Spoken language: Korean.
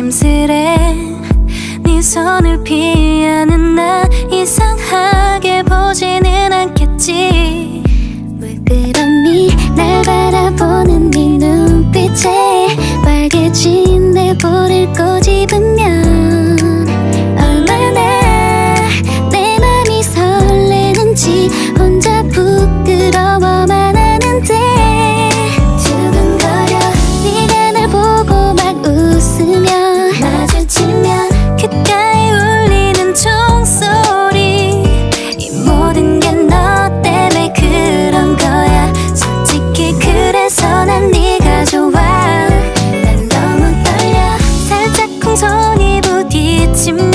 조심스레 네 손을 피하는 나 이상하게 보지니 아침